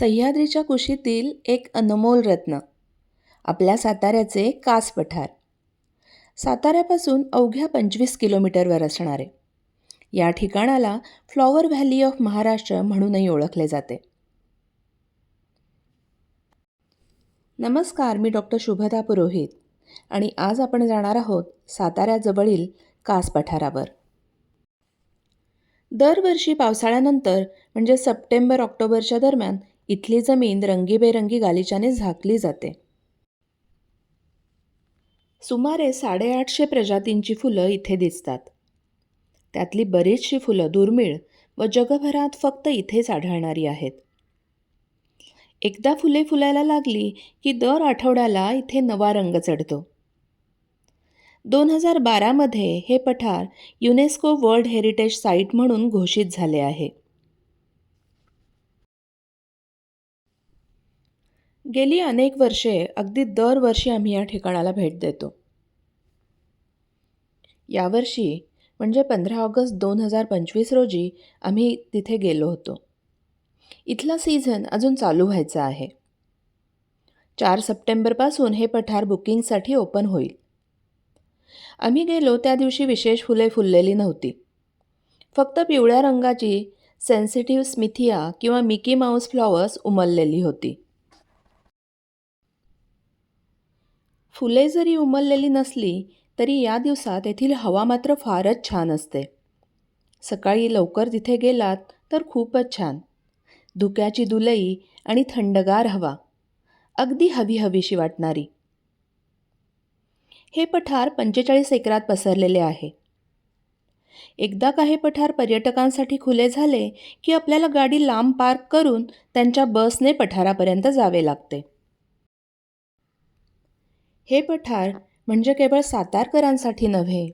सह्याद्रीच्या कुशीतील एक अनमोल रत्न. आपल्या साताऱ्याचे कास पठार. साताऱ्यापासून अवघ्या पंचवीस किलोमीटरवर असणारे. या ठिकाणाला फ्लॉवर व्हॅली ऑफ महाराष्ट्र म्हणूनही ओळखले जाते. नमस्कार मी डॉक्टर शुभदा पुरोहित आणि आज आपण जाणार आहोत साताऱ्याजवळील कास पठारावर. दरवर्षी पावसाळ्यानंतर म्हणजे सप्टेंबर ऑक्टोबरच्या दरम्यान इथली जमीन रंगीबेरंगी गालिच्याने झाकली जाते. सुमारे साडेआठशे प्रजातींची फुलं इथे दिसतात. त्यातली बरीचशी फुलं दुर्मिळ व जगभरात फक्त इथेच आढळणारी आहेत. एकदा फुले फुलायला लागली की दर आठवड्याला इथे नवा रंग चढतो. दोन हजार बारामध्ये हे पठार युनेस्को वर्ल्ड हेरिटेज साईट म्हणून घोषित झाले आहे. गेली अनेक वर्षे अगदी दरवर्षी आम्ही या ठिकाणाला भेट देतो. यावर्षी म्हणजे पंधरा ऑगस्ट दोन हजार पंचवीस रोजी आम्ही तिथे गेलो होतो. इथला सीझन अजून चालू व्हायचा आहे. चार सप्टेंबरपासून हे पठार बुकिंगसाठी ओपन होईल. आम्ही गेलो त्या दिवशी विशेष फुले फुललेली नव्हती. फक्त पिवळ्या रंगाची सेन्सिटिव्ह स्मिथिया किंवा मिकी माऊस फ्लॉवर्स उमललेली होती. फुले जरी उमललेली नसली तरी या दिवसात येथील हवा मात्र फारच छान असते. सकाळी लवकर तिथे गेलात तर खूपच छान. धुक्याची दुलई आणि थंडगार हवा. अगदी हवी हवीशी वाटणारी. हे पठार पंचेचाळीस एकरात पसरलेले आहे. एकदा का हे पठार पर्यटकांसाठी खुले झाले की आपल्याला गाडी लांब पार्क करून त्यांच्या बसने पठारापर्यंत जावे लागते. हे पठार म्हणजे केवळ सातारकरांसाठी नव्हे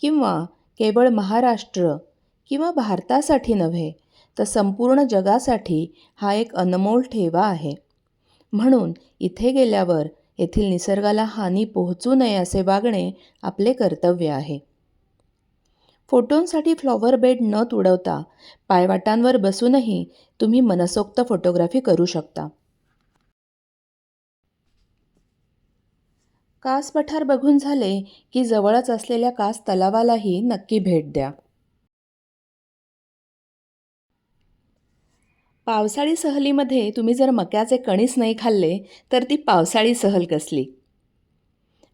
किंवा केवळ महाराष्ट्र किंवा भारतासाठी नव्हे तर संपूर्ण जगासाठी हा एक अनमोल ठेवा आहे. म्हणून इथे गेल्यावर येथील निसर्गाला हानी पोहोचू नये असे वागणे आपले कर्तव्य आहे. फोटोंसाठी फ्लॉवर बेड न तुडवता पायवाटांवर बसूनही तुम्ही मनसोक्त फोटोग्राफी करू शकता. कास पठार बघून झाले की जवळच असलेल्या कास तलावालाही नक्की भेट द्या. पावसाळी सहलीमध्ये तुम्ही जर मक्याचे कणीस नाही खाल्ले तर ती पावसाळी सहल कसली?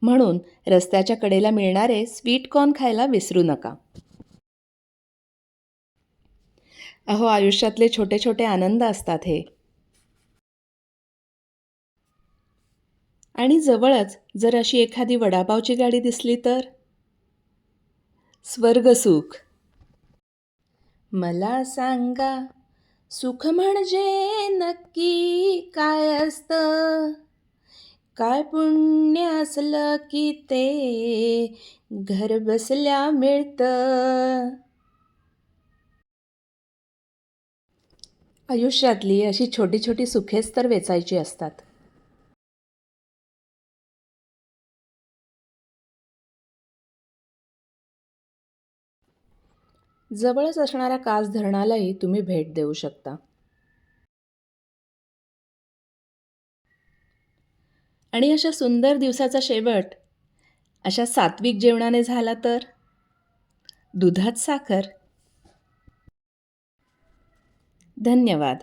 म्हणून रस्त्याच्या कडेला मिळणारे स्वीट कॉर्न खायला विसरू नका. अहो आयुष्यातले छोटे छोटे आनंद असतात हे. आणि जवळच जर अशी एखादी वडापावची गाडी दिसली तर? स्वर्गसुख मला सांगा सुख म्हणजे नक्की काय असतं? काय पुण्य असलं की ते घर बसल्या मिळतं? आयुष्यातली अशी छोटी छोटी सुखेच तर वेचायची असतात. जवळच असणाऱ्या कास धरणालाही तुम्ही भेट देऊ शकता. आणि अशा सुंदर दिवसाचा शेवट अशा सात्विक जेवणाने झाला तर? दुधात साखर. धन्यवाद.